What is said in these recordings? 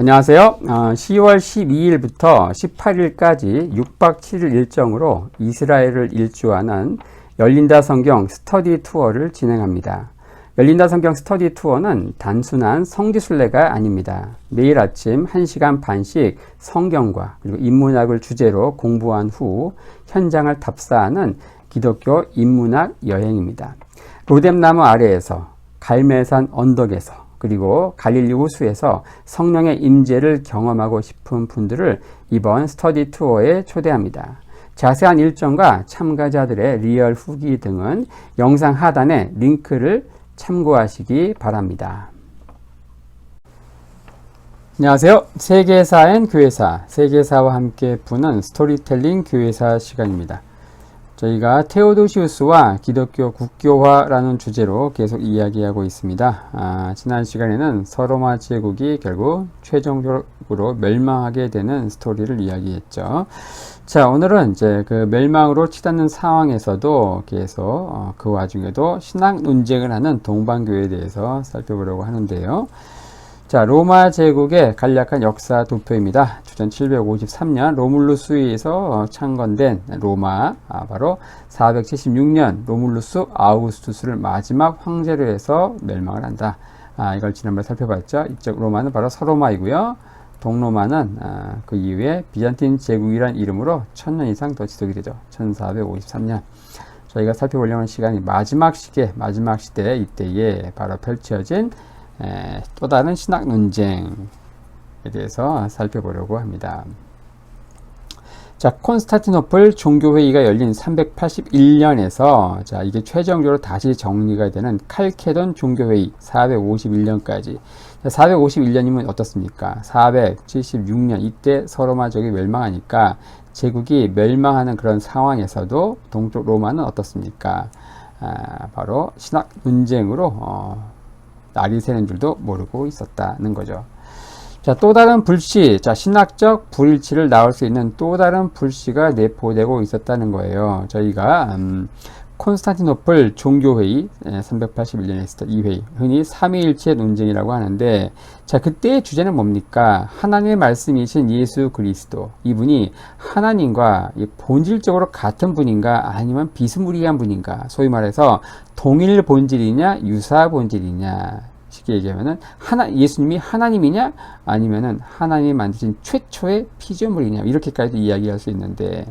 안녕하세요. 어, 10월 12일부터 18일까지 6박 7일 일정으로 이스라엘을 일주하는 열린다 성경 스터디 투어를 진행합니다. 열린다 성경 스터디 투어는 단순한 성지순례가 아닙니다. 매일 아침 1시간 반씩 성경과 그리고 인문학을 주제로 공부한 후 현장을 답사하는 기독교 인문학 여행입니다. 로뎀나무 아래에서 갈매산 언덕에서 그리고 갈릴리 호수에서 성령의 임재를 경험하고 싶은 분들을 이번 스터디 투어에 초대합니다. 자세한 일정과 참가자들의 리얼 후기 등은 영상 하단에 링크를 참고하시기 바랍니다. 안녕하세요. 세계사엔 교회사, 세계사와 함께 푸는 스토리텔링 교회사 시간입니다. 저희가 테오도시우스와 기독교 국교화라는 주제로 계속 이야기하고 있습니다. 아, 지난 시간에는 서로마 제국이 결국 최종적으로 멸망하게 되는 스토리를 이야기했죠. 자, 오늘은 이제 그 멸망으로 치닫는 상황에서도 계속 어, 그 와중에도 신앙 논쟁을 하는 동방교회에 대해서 살펴보려고 하는데요. 자, 로마 제국의 간략한 역사 도표입니다. 주전 753년 로물루스에서 창건된 로마, 아, 바로 476년 로물루스 아우구스투스를 마지막 황제로 해서 멸망을 한다. 아, 이걸 지난번에 살펴봤죠. 이쪽 로마는 바로 서로마이고요. 동로마는 아, 그 이후에 비잔틴 제국이란 이름으로 천년 이상 더 지속이 되죠. 1453년. 저희가 살펴보려는 시간이 마지막 시계, 마지막 시대 이때에 바로 펼쳐진 에, 또 다른 신학 논쟁에 대해서 살펴보려고 합니다. 자, 콘스타티노플 종교회의가 열린 381년에서 자, 이게 최종적으로 다시 정리가 되는 칼케돈 종교회의 451년까지 451년이면 어떻습니까? 476년 이때 서로마족이 멸망하니까 제국이 멸망하는 그런 상황에서도 동쪽 로마는 어떻습니까? 아, 바로 신학 논쟁으로 어, 날이 새는 줄도 모르고 있었다는 거죠. 자, 또 다른 불씨, 자, 신학적 불일치를 나올 수 있는 또 다른 불씨가 내포되고 있었다는 거예요. 저희가, 음, 콘스탄티노플 종교회의 381년에 있었던 이 회의 흔히 삼위일체 논쟁이라고 하는데 자 그때의 주제는 뭡니까? 하나님의 말씀이신 예수 그리스도. 이분이 하나님과 본질적으로 같은 분인가 아니면 비스무리한 분인가? 소위 말해서 동일 본질이냐 유사 본질이냐? 쉽게 얘기하면은 하나 예수님이 하나님이냐 아니면은 하나님이 만드신 최초의 피조물이냐? 이렇게까지 이야기할 수 있는데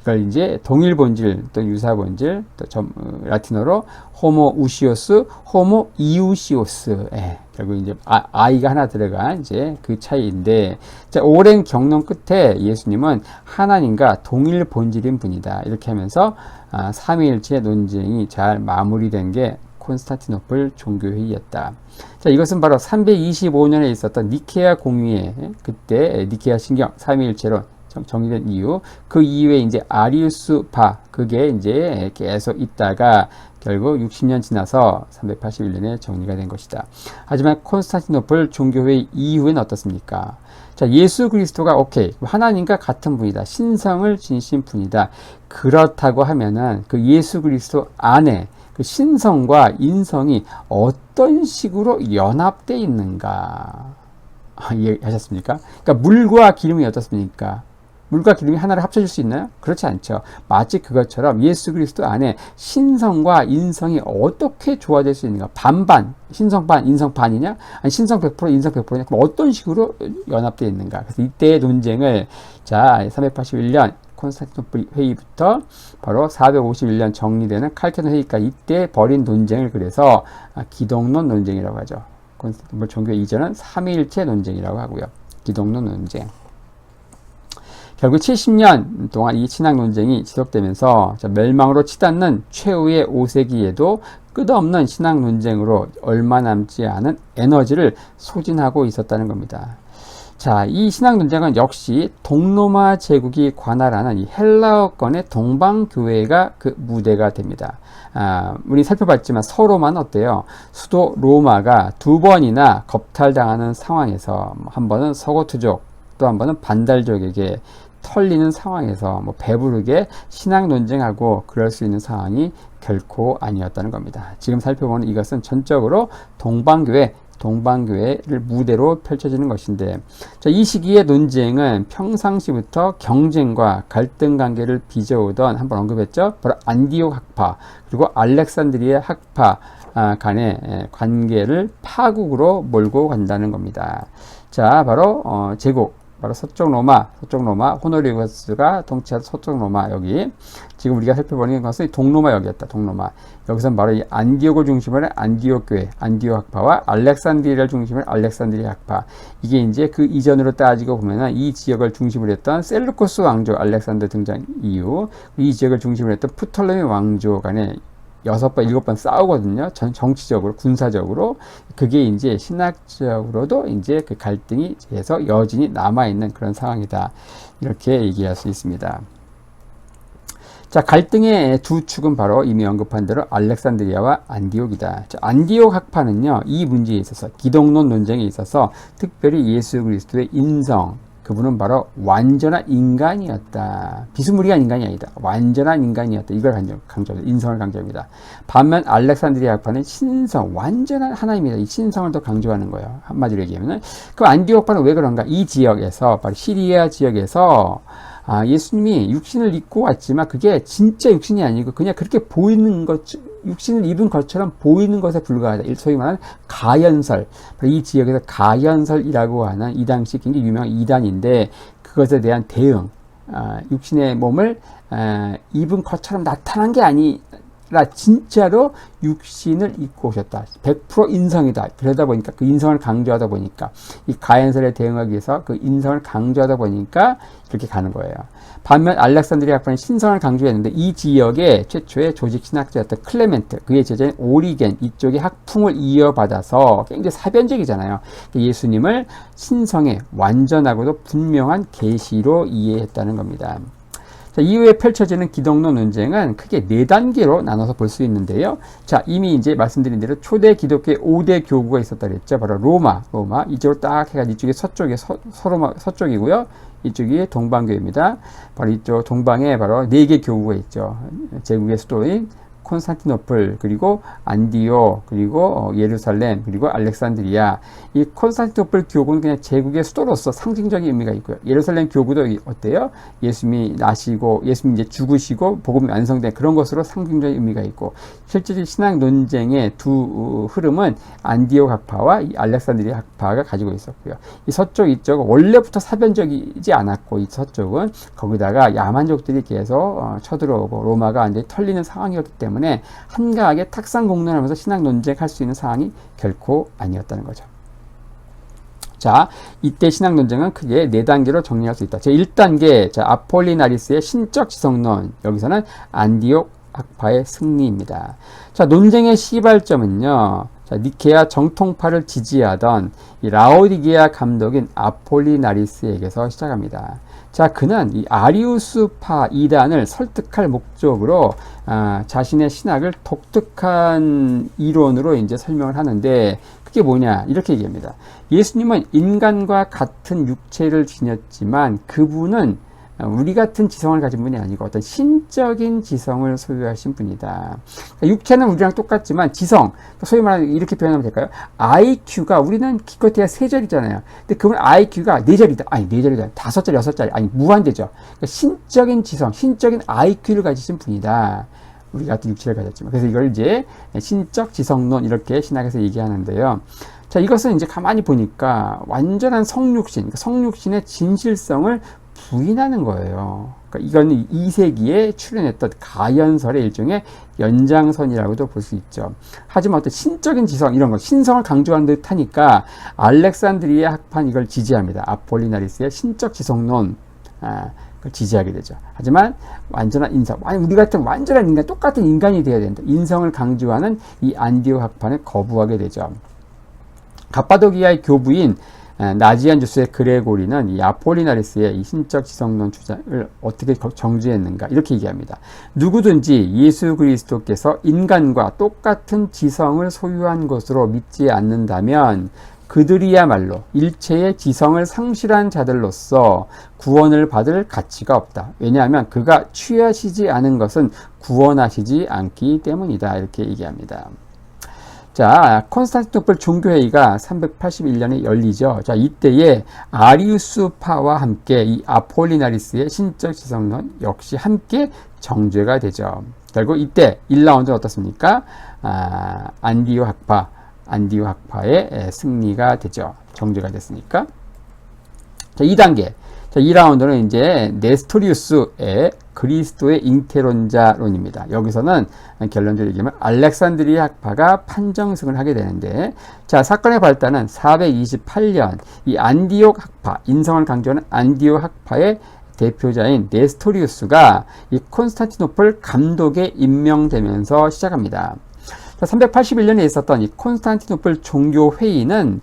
이걸 이제 동일 본질 또 유사 본질 또 점, 어, 라틴어로 호모 우시오스, 호모 이우시오스. 예, 결국 이제 아, 이가 하나 들어간 이제 그 차이인데 자, 오랜 경론 끝에 예수님은 하나님과 동일 본질인 분이다. 이렇게 하면서 아, 삼위일체 논쟁이 잘 마무리된 게 콘스탄티노플 종교회의였다. 자, 이것은 바로 325년에 있었던 니케아 공의회, 그때 니케아 신경 삼위일체론 정리된 이유 그 이후에 이제 아리우스 파 그게 이제 계속 있다가 결국 60년 지나서 381년에 정리가 된 것이다. 하지만 콘스탄티노플 종교회의 이후에는 어떻습니까? 자, 예수 그리스도가 오케이. 하나님과 같은 분이다. 신성을 지니신 분이다. 그렇다고 하면은 그 예수 그리스도 안에 그 신성과 인성이 어떤 식으로 연합되어 있는가? 아, 이해하셨습니까? 그러니까 물과 기름이 어떻습니까? 물과 기름이 하나를 합쳐질 수 있나요? 그렇지 않죠. 마치 그것처럼 예수 그리스도 안에 신성과 인성이 어떻게 조화될 수 있는가? 반반, 신성 반, 인성 반이냐? 아니 신성 100%, 인성 100%냐? 그럼 어떤 식으로 연합되어 있는가? 그래서 이때의 논쟁을 자 381년 콘스탄티노플 회의부터 바로 451년 정리되는 칼케돈 회의까지 이때 벌인 논쟁을 그래서 기독론 논쟁이라고 하죠. 콘스탄티노플 종교 이전은 삼위일체 논쟁이라고 하고요. 기독론 논쟁. 결국 70년 동안 이 신학 논쟁이 지속되면서 멸망으로 치닫는 최후의 5세기에도 끝없는 신학 논쟁으로 얼마 남지 않은 에너지를 소진하고 있었다는 겁니다. 자, 이 신학 논쟁은 역시 동로마 제국이 관할하는 이 헬라어권의 동방교회가 그 무대가 됩니다. 아, 우리 살펴봤지만 서로만 어때요? 수도 로마가 두 번이나 겁탈당하는 상황에서 한 번은 서고투족, 또 한 번은 반달족에게 털리는 상황에서 뭐 배부르게 신앙 논쟁하고 그럴 수 있는 상황이 결코 아니었다는 겁니다. 지금 살펴보는 이것은 전적으로 동방교회 동방교회를 무대로 펼쳐지는 것인데 자, 이 시기의 논쟁은 평상시부터 경쟁과 갈등 관계를 빚어오던 한번 언급했죠. 바로 안디옥 학파 그리고 알렉산드리아 학파 아, 간의 예, 관계를 파국으로 몰고 간다는 겁니다. 자, 바로 어, 제국 바로 서쪽 로마, 서쪽 로마, 호노리우스가 통치한 서쪽 로마 여기 지금 우리가 살펴보는 것은 동로마 역이었다. 동로마. 여기서 바로 이 안디옥을 중심으로 안디옥 교회, 안디옥 학파와 알렉산드리아를 중심으로 알렉산드리아 학파. 이게 이제 그 이전으로 따지고 보면은 이 지역을 중심으로 했던 셀루코스 왕조 알렉산더 등장 이후 이 지역을 중심으로 했던 프톨레미 왕조 간의 여섯 번, 일곱 번 싸우거든요. 전 정치적으로, 군사적으로. 그게 이제 신학적으로도 이제 그 갈등이 계속 여진이 남아있는 그런 상황이다. 이렇게 얘기할 수 있습니다. 자, 갈등의 두 축은 바로 이미 언급한 대로 알렉산드리아와 안디옥이다. 자, 안디옥 학파는요, 이 문제에 있어서, 기독론 논쟁에 있어서 특별히 예수 그리스도의 인성, 그분은 바로 완전한 인간이었다. 비스무리한 인간이 아니다. 완전한 인간이었다. 이걸 강조합니다. 인성을 강조합니다. 반면 알렉산드리아 학파는 신성, 완전한 하나님이다. 이 신성을 더 강조하는 거예요. 한마디로 얘기하면. 그 안디옥파는 왜 그런가? 이 지역에서, 바로 시리아 지역에서 아, 예수님이 육신을 입고 왔지만 그게 진짜 육신이 아니고 그냥 그렇게 보이는 것, 육신을 입은 것처럼 보이는 것에 불과하다. 소위 말하는 가연설. 이 지역에서 가연설이라고 하는 이 당시 굉장히 유명한 이단인데 그것에 대한 대응. 아, 육신의 몸을 아, 입은 것처럼 나타난 게 아니, 라 진짜로 육신을 입고 오셨다. 100% 인성이다. 그러다 보니까 그 인성을 강조하다 보니까 이 가연설에 대응하기 위해서 그 인성을 강조하다 보니까 이렇게 가는 거예요. 반면 알렉산드리아 학파는 신성을 강조했는데 이 지역의 최초의 조직 신학자였던 클레멘트, 그의 제자인 오리겐 이쪽의 학풍을 이어받아서 굉장히 사변적이잖아요. 예수님을 신성의 완전하고도 분명한 계시로 이해했다는 겁니다. 자, 이후에 펼쳐지는 기독론 논쟁은 크게 네 단계로 나눠서 볼 수 있는데요. 자, 이미 이제 말씀드린 대로 초대 기독교의 5대 교구가 있었다 그랬죠. 바로 로마, 로마. 이쪽으로 딱 해가지고 이쪽이 서쪽에 서, 서로마, 서쪽이고요. 이쪽이 동방교입니다. 바로 이쪽 동방에 바로 네 개 교구가 있죠. 제국의 수도인 콘스탄티노플 그리고 안디오 그리고 어, 예루살렘 그리고 알렉산드리아 이 콘스탄티노플 교구는 그냥 제국의 수도로서 상징적인 의미가 있고요. 예루살렘 교구도 어때요? 예수님이 나시고 예수님 이제 죽으시고 복음이 완성된 그런 것으로 상징적인 의미가 있고 실제 신앙 논쟁의 두 흐름은 안디오 학파와 이 알렉산드리아 학파가 가지고 있었고요. 이 서쪽 이쪽은 원래부터 사변적이지 않았고 이 서쪽은 거기다가 야만족들이 계속 어, 쳐들어오고 로마가 이제 털리는 상황이었기 때문에 한가하게 탁상 공론하면서 신앙 논쟁할 수 있는 상황이 결코 아니었다는 거죠. 자, 이때 신앙 논쟁은 크게 네 단계로 정리할 수 있다. 제 1단계, 자, 아폴리나리스의 신적 지성론. 여기서는 안디옥 학파의 승리입니다. 자, 논쟁의 시발점은요. 자, 니케아 정통파를 지지하던 이 라오디게아 감독인 아폴리나리스에게서 시작합니다. 자, 그는 이 아리우스파 이단을 설득할 목적으로 아, 자신의 신학을 독특한 이론으로 이제 설명을 하는데 그게 뭐냐 이렇게 얘기합니다. 예수님은 인간과 같은 육체를 지녔지만 그분은 우리 같은 지성을 가진 분이 아니고 어떤 신적인 지성을 소유하신 분이다. 그러니까 육체는 우리랑 똑같지만 지성, 소위 말하는 이렇게 표현하면 될까요? IQ가 우리는 기껏해야 세 자리잖아요. 근데 그분 IQ가 네 자리다. 아니 네 자리다. 다섯 자리, 여섯 자리. 아니 무한대죠. 그러니까 신적인 지성, 신적인 IQ를 가지신 분이다. 우리 같은 육체를 가졌지만. 그래서 이걸 이제 신적 지성론 이렇게 신학에서 얘기하는데요. 자, 이것은 이제 가만히 보니까 완전한 성육신, 그러니까 성육신의 진실성을 부인하는 거예요. 그러니까 이건 2세기에 출현했던 가연설의 일종의 연장선이라고도 볼 수 있죠. 하지만 어떤 신적인 지성 이런 거 신성을 강조한 듯 하니까 알렉산드리아 학판 이걸 지지합니다. 아폴리나리스의 신적 지성론 아, 그걸 지지하게 되죠. 하지만 완전한 인성, 아니 우리 같은 완전한 인간, 똑같은 인간이 되어야 된다. 인성을 강조하는 이 안디오 학파는 거부하게 되죠. 가파도기아의 교부인 나지안 주스의 그레고리는 이 아폴리나리스의 이 신적 지성론 주장을 어떻게 정지했는가 이렇게 얘기합니다. 누구든지 예수 그리스도께서 인간과 똑같은 지성을 소유한 것으로 믿지 않는다면 그들이야말로 일체의 지성을 상실한 자들로서 구원을 받을 가치가 없다. 왜냐하면 그가 취하시지 않은 것은 구원하시지 않기 때문이다. 이렇게 얘기합니다. 자, 콘스탄티노플 종교회의가 381년에 열리죠. 자, 이때에 아리우스파와 함께 이 아폴리나리스의 신적 지성론 역시 함께 정죄가 되죠. 결국 이때 1라운드는 어떻습니까? 아, 안디오 학파, 안디오 학파의 승리가 되죠. 정죄가 됐으니까. 자, 2단계. 자, 2라운드는 이제 네스토리우스의 그리스도의 잉태론자론입니다. 여기서는 결론적으로 얘기하면 알렉산드리아 학파가 판정승을 하게 되는데 자, 사건의 발단은 428년 이 안디옥 학파, 인성을 강조하는 안디옥 학파의 대표자인 네스토리우스가 이 콘스탄티노플 감독에 임명되면서 시작합니다. 381년에 있었던 이 콘스탄티노플 종교 회의는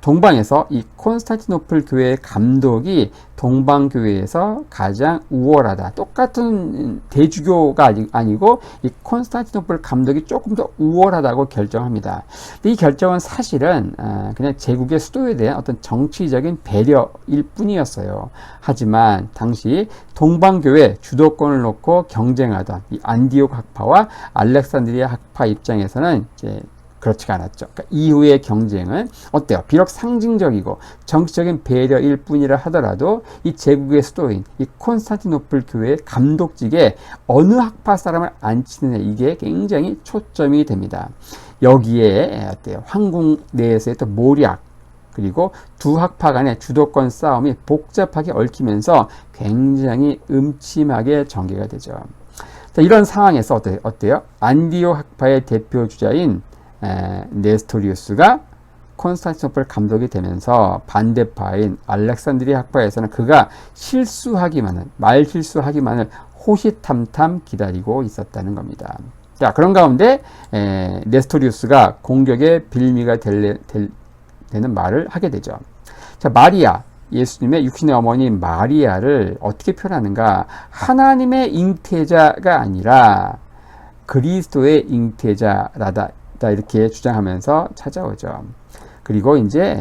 동방에서 이 콘스탄티노플 교회 감독이 동방 교회에서 가장 우월하다. 똑같은 대주교가 아니고 이 콘스탄티노플 감독이 조금 더 우월하다고 결정합니다. 이 결정은 사실은 아, 그냥 제국의 수도에 대한 어떤 정치적인 배려일 뿐이었어요. 하지만 당시 동방 교회 주도권을 놓고 경쟁하던 이 안디옥 학파와 알렉산드리아 학파 입장에서는 이제 그렇지가 않았죠. 그러니까 이후의 경쟁은 어때요? 비록 상징적이고 정치적인 배려일 뿐이라 하더라도 이 제국의 수도인 이 콘스탄티노플 교회의 감독직에 어느 학파 사람을 앉히느냐 이게 굉장히 초점이 됩니다. 여기에 어때요? 황궁 내에서의 또 모략 그리고 두 학파 간의 주도권 싸움이 복잡하게 얽히면서 굉장히 음침하게 전개가 되죠. 자, 이런 상황에서 어때, 어때요? 안디오 학파의 대표 주자인 에, 네스토리우스가 콘스탄티노플 감독이 되면서 반대파인 알렉산드리아 학파에서는 그가 실수하기만을 말 실수하기만을 호시탐탐 기다리고 있었다는 겁니다. 자 그런 가운데 에, 네스토리우스가 공격의 빌미가 될, 될, 되는 말을 하게 되죠. 자 마리아 예수님의 육신의 어머니 마리아를 어떻게 표현하는가? 하나님의 잉태자가 아니라 그리스도의 잉태자라다 이렇게 주장하면서 찾아오죠. 그리고 이제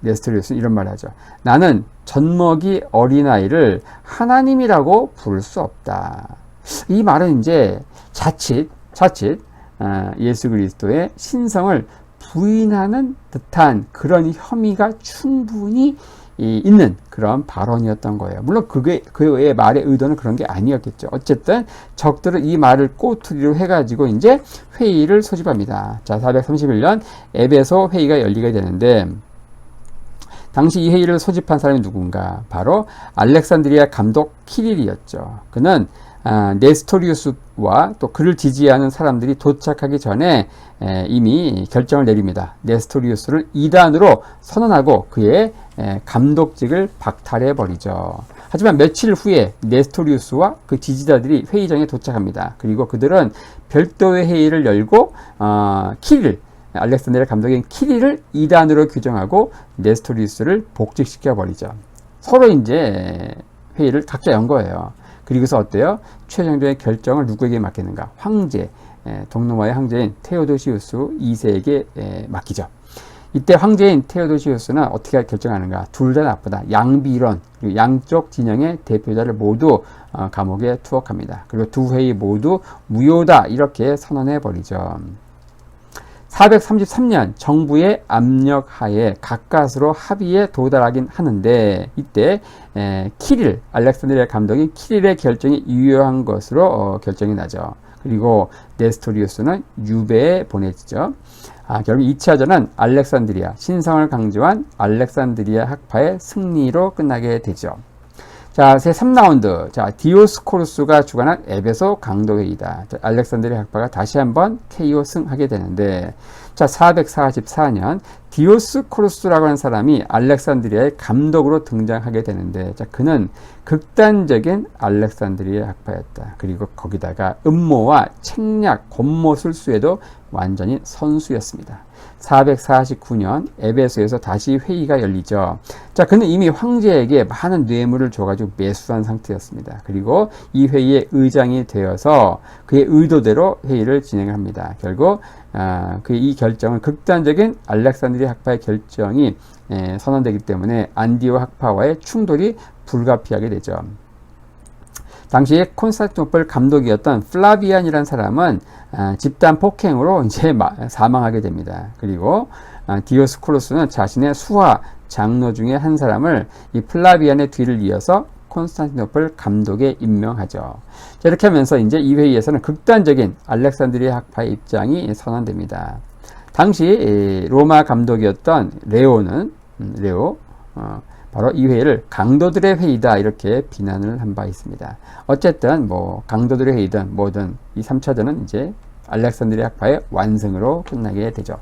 네스토리우스는 이런 말을 하죠. 나는 젖먹이 어린아이를 하나님이라고 부를 수 없다. 이 말은 이제 자칫, 자칫, 어, 예수 그리스도의 신성을 부인하는 듯한 그런 혐의가 충분히 있는 그런 발언이었던 거예요. 물론 그게 그의 말의 의도는 그런 게 아니었겠죠. 어쨌든 적들은 이 말을 꼬투리로 해가지고 이제 회의를 소집합니다. 자, 431년 에베소 회의가 열리게 되는데 당시 이 회의를 소집한 사람이 누군가? 바로 알렉산드리아 감독 키릴이었죠. 그는 아, 네스토리우스와 또 그를 지지하는 사람들이 도착하기 전에 에, 이미 결정을 내립니다. 네스토리우스를 이단으로 선언하고 그의 에, 감독직을 박탈해 버리죠. 하지만 며칠 후에 네스토리우스와 그 지지자들이 회의장에 도착합니다. 그리고 그들은 별도의 회의를 열고 어, 키릴 알렉산드리아 감독인 키릴을 이단으로 규정하고 네스토리우스를 복직시켜 버리죠. 서로 이제 회의를 각자 연 거예요. 그리고서 어때요? 최종적인 결정을 누구에게 맡기는가? 황제, 에, 동로마의 황제인 테오도시우스 2세에게 에, 맡기죠. 이때 황제인 테오도시우스는 어떻게 결정하는가? 둘 다 나쁘다. 양비론, 양쪽 진영의 대표자를 모두 어, 감옥에 투옥합니다. 그리고 두 회의 모두 무효다. 이렇게 선언해 버리죠. 433년 정부의 압력 하에 가까스로 합의에 도달하긴 하는데 이때 에, 키릴 알렉산드리아 감독이 키릴의 결정이 유효한 것으로 어, 결정이 나죠. 그리고 네스토리우스는 유배에 보내지죠. 아, 결국 2차전은 알렉산드리아 신성을 강조한 알렉산드리아 학파의 승리로 끝나게 되죠. 자, 제 3라운드. 자, 디오스코르스가 주관한 강도회의다. 자, 알렉산드리 학파가 다시 한번 KO 승하게 되는데, 자, 444년 디오스코르스라고 하는 사람이 알렉산드리아의 감독으로 등장하게 되는데, 자, 그는 극단적인 알렉산드리아 학파였다. 그리고 거기다가 음모와 책략, 권모술수에도 완전히 선수였습니다. 449년 에베소에서 다시 회의가 열리죠. 자, 그는 이미 황제에게 많은 뇌물을 줘가지고 매수한 상태였습니다. 그리고 이 회의의 의장이 되어서 그의 의도대로 회의를 진행합니다. 결국 아, 그의 이 결정은 극단적인 알렉산드리 학파의 결정이 에, 선언되기 때문에 안디오 학파와의 충돌이 불가피하게 되죠. 당시 콘스탄티노플 감독이었던 플라비안이라는 사람은 아, 집단 폭행으로 이제 마, 사망하게 됩니다. 그리고 아, 디오스코로스는 자신의 수하 장로 중에 한 사람을 이 플라비안의 뒤를 이어서 콘스탄티노플 감독에 임명하죠. 자, 이렇게 하면서 이제 이 회의에서는 극단적인 알렉산드리아 학파의 입장이 선언됩니다. 당시 이 로마 감독이었던 레오는 음, 레오 어, 바로 이 회의를 강도들의 회의다 이렇게 비난을 한 바 있습니다. 어쨌든 뭐 강도들의 회의든 뭐든 이 3차전은 이제 알렉산드리아 학파의 완승으로 끝나게 되죠.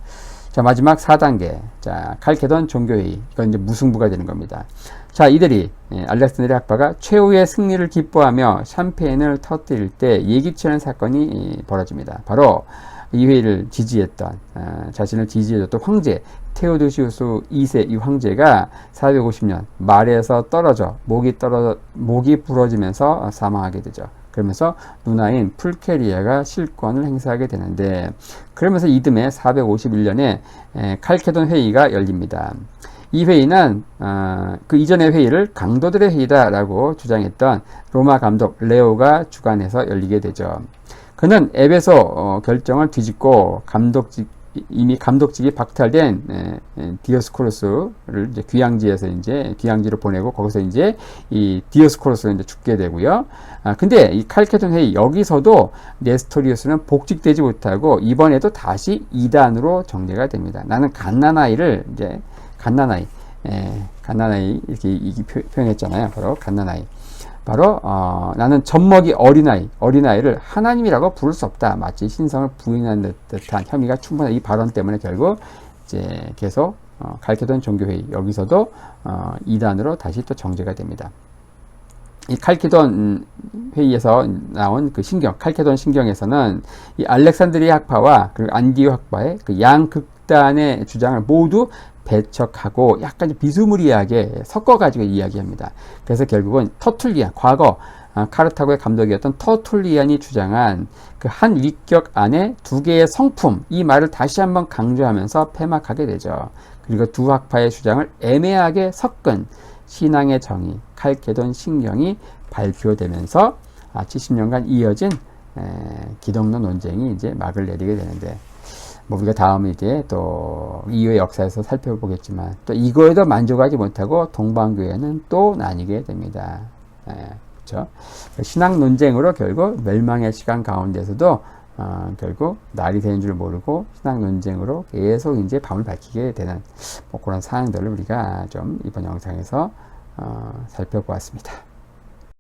자 마지막 4단계 자 칼케돈 종교회의 이건 이제 무승부가 되는 겁니다. 자 이들이 예, 알렉산드리아 학파가 최후의 승리를 기뻐하며 샴페인을 터뜨릴 때 예기치 않은 사건이 벌어집니다. 바로 이 회의를 지지했던 어, 자신을 지지해줬던 황제 테오도시우스 2세 이 황제가 450년 말에서 떨어져 목이 떨어 목이 부러지면서 사망하게 되죠. 그러면서 누나인 풀케리아가 실권을 행사하게 되는데 그러면서 이듬해 451년에 칼케돈 회의가 열립니다. 이 회의는 어, 그 이전의 회의를 강도들의 회의다라고 주장했던 로마 감독 레오가 주관해서 열리게 되죠. 그는 앱에서 어, 결정을 뒤집고 감독직 이미 감독직이 박탈된 디오스코로스를 이제 귀향지에서 이제 귀향지로 보내고 거기서 이제 이 디오스코로스가 이제 죽게 되고요. 아 근데 이 칼케톤 회의 여기서도 네스토리우스는 복직되지 못하고 이번에도 다시 이단으로 정리가 됩니다. 나는 갓난아이를 이제 갓난아이, 에, 갓난아이 이렇게 이기 표현했잖아요. 바로 갓난아이. 바로 어, 나는 젖먹이 어린아이, 어린아이를 하나님이라고 부를 수 없다. 마치 신성을 부인하는 듯한 혐의가 충분한 이 발언 때문에 결국 이제 계속 어, 갈케돈 종교회의 여기서도 어, 이단으로 다시 또 정제가 됩니다. 이 칼케돈 회의에서 나온 그 신경, 칼케돈 신경에서는 이 알렉산드리아 학파와 그리고 안디오 학파의 그 양극 단의 주장을 모두 배척하고 약간 비스무리하게 섞어가지고 이야기합니다. 그래서 결국은 터툴리안, 과거 아, 카르타고의 감독이었던 터툴리안이 주장한 그 한 위격 안에 두 개의 성품, 이 말을 다시 한번 강조하면서 폐막하게 되죠. 그리고 두 학파의 주장을 애매하게 섞은 신앙의 정의, 칼케돈 신경이 발표되면서 70년간 아, 이어진 기독론 논쟁이 이제 막을 내리게 되는데 뭐 우리가 다음에 이제 또 이후의 역사에서 살펴보겠지만 또 이거에도 만족하지 못하고 동방교회는 또 나뉘게 됩니다. 예, 그렇죠? 신앙 논쟁으로 결국 멸망의 시간 가운데서도 어, 결국 날이 되는 줄 모르고 신앙 논쟁으로 계속 이제 밤을 밝히게 되는 뭐 그런 사항들을 우리가 좀 이번 영상에서 어, 살펴보았습니다.